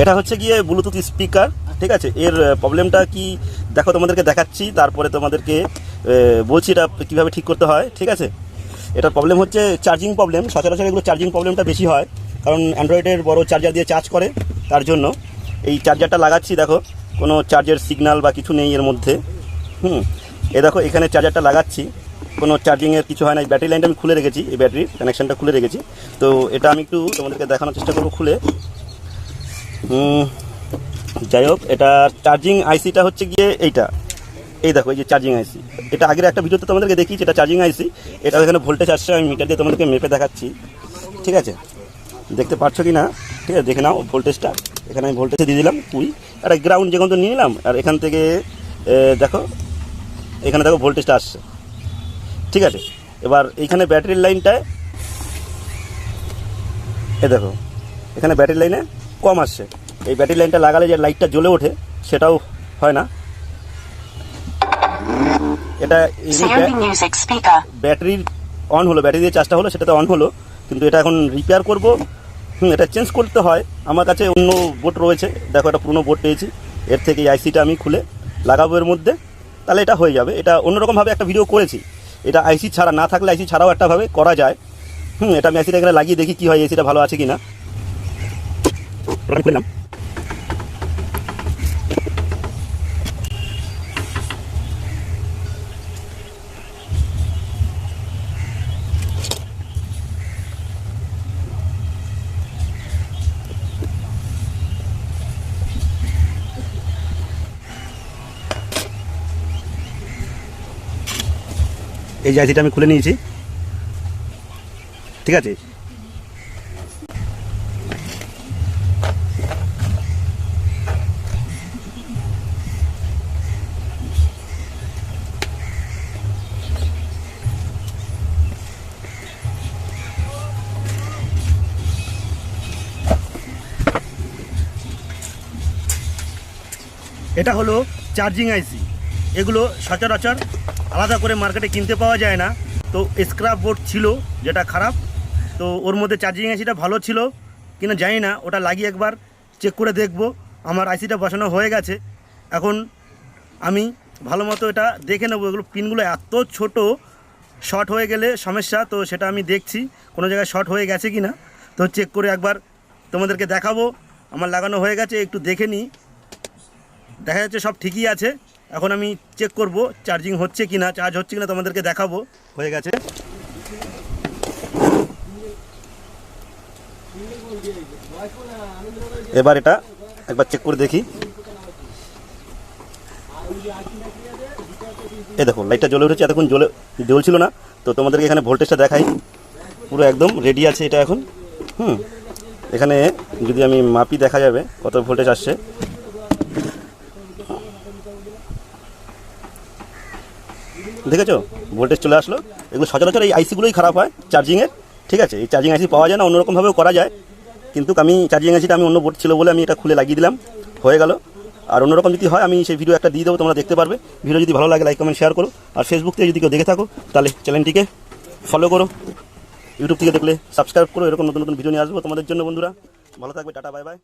এটা হচ্ছে গিয়ে ব্লুটুথ স্পিকার ঠিক আছে? এর প্রবলেমটা কি? দেখো, তোমাদেরকে দেখাচ্ছি, তারপরে তোমাদেরকে বলছি এটা কীভাবে ঠিক করতে হয়, ঠিক আছে? এটার প্রবলেম হচ্ছে চার্জিং প্রবলেম সচরাচর এগুলো চার্জিং প্রবলেমটা বেশি হয়, কারণ অ্যান্ড্রয়েডের বড় চার্জার দিয়ে চার্জ করে, তার জন্য। এই চার্জারটা লাগাচ্ছি, দেখো, কোনো চার্জের সিগনাল বা কিছু নেই এর মধ্যে। হুম, এ দেখো, এখানে চার্জারটা লাগাচ্ছি। কোনো চার্জিংয়ের কিছু হয় না ব্যাটারি লাইনটা আমি খুলে রেখেছি, এই ব্যাটারির কানেকশানটা খুলে রেখেছি। তো এটা আমি একটু তোমাদেরকে দেখানোর চেষ্টা করব খুলে। যাই হোক, এটা চার্জিং আইসিটা হচ্ছে গিয়ে এইটা। এই দেখো, এই যে চার্জিং আইসি এটা আগের একটা ভিডিওতে তোমাদেরকে দেখিয়েছি, এটা চার্জিং আইসি এটা এখানে ভোল্টেজ আসছে, আমি মিটার দিয়ে তোমাদেরকে মেপে দেখাচ্ছি। ঠিক আছে? দেখতে পাচ্ছ কি না ঠিক আছে, দেখে নাও ভোল্টেজটা এখানে আমি ভোল্টেজ দিয়ে দিলাম কুড়ি আর গ্রাউন্ড যেখান তো নিয়ে নিলাম, আর এখান থেকে দেখো, এখানে দেখো ভোল্টেজটা আসছে। ঠিক আছে? এবার এইখানে ব্যাটারির লাইনটায় এ দেখো, এখানে ব্যাটারি লাইনে কম আসছে। এই ব্যাটারি লাইনটা লাগালে যে লাইটটা জ্বলে ওঠে সেটাও হয় না। এটা. ব্যাটারির অন হলো ব্যাটারি দিয়ে চার্জটা হলো সেটাতে অন হলো। কিন্তু এটা এখন রিপেয়ার করব। হুম এটা চেঞ্জ করতে হয়। আমার কাছে অন্য বোট রয়েছে। দেখো একটা পুরনো বোট পেয়েছি। এর থেকে এই আইসিটা আমি খুলে লাগাবো এর মধ্যে। তাহলে এটা হয়ে যাবে। এটা অন্যরকমভাবে একটা ভিডিও করেছি। এটা আইসি ছাড়া না থাকলে আইসি ছাড়াও একটাভাবে করা যায়। হুম এটা আমি আইসিটা এখানে লাগিয়ে দেখি কী হয় এসিটা ভালো আছে কি না আমি খুললাম এই আইসিটা আমি খুলে নিয়েছি। ঠিক আছে? এটা হলো চার্জিং আইসি এগুলো সচরাচর আলাদা করে মার্কেটে কিনতে পাওয়া যায় না। তো স্ক্রাপ বোর্ড ছিল, যেটা খারাপ। তো ওর মধ্যে চার্জিং আইসিটা ভালো ছিল। কিনা জানি না, ওটা লাগিয়ে একবার চেক করে দেখব। আমার আইসিটা বসানো হয়ে গেছে। এখন আমি ভালো মতো এটা দেখে নেব। এগুলো পিনগুলো এত ছোট শর্ট হয়ে গেলে সমস্যা। তো সেটা আমি দেখছি, কোনো জায়গায় শর্ট হয়ে গেছে কি না তো চেক করে একবার তোমাদেরকে দেখাবো। আমার লাগানো হয়ে গেছে, একটু দেখে নিই। দেখা যাচ্ছে সব ঠিকই আছে। এখন আমি চেক করব চার্জিং হচ্ছে কি না চার্জ হচ্ছে কি না তোমাদেরকে দেখাবো। হয়ে গেছে। এবার এটা একবার চেক করে দেখি। এই দেখো লাইটটা জ্বলে উঠেছে, এতক্ষণ জ্বলে, জ্বলছিল না। তো তোমাদেরকে এখানে ভোল্টেজটা দেখাই। পুরো একদম রেডি আছে এটা এখন। হুম। এখানে যদি আমি মাপি দেখা যাবে কত ভোল্টেজ আসছে। দেখেছ? ভোল্টেজ চলে আসলো। এগুলো সচরাচর এই আইসিগুলোই খারাপ হয় চার্জিংয়ের ঠিক আছে, এই চার্জিং আইসি পাওয়া যায় না, অন্যরকমভাবেও করা যায়। কিন্তু আমি চার্জিং আইসিটা আমি অন্য বোর্ড ছিল বলে আমি এটা খুলে লাগিয়ে দিলাম, হয়ে গেল। আর অন্যরকম যদি হয়, আমি সেই ভিডিও একটা দিয়ে দেবো, তোমরা দেখতে পারবে। ভিডিও যদি ভালো লাগে লাইক কমেন্ট শেয়ার করো। আর ফেসবুক থেকে যদি কেউ দেখে থাকো, তাহলে চ্যানেলটিকে ফলো করো। ইউটিউব থেকে দেখলে সাবস্ক্রাইব করো। এরকম নতুন নতুন ভিডিও নিয়ে আসব তোমাদের জন্য, বন্ধুরা। ভালো থাকবে, টাটা বাই বাই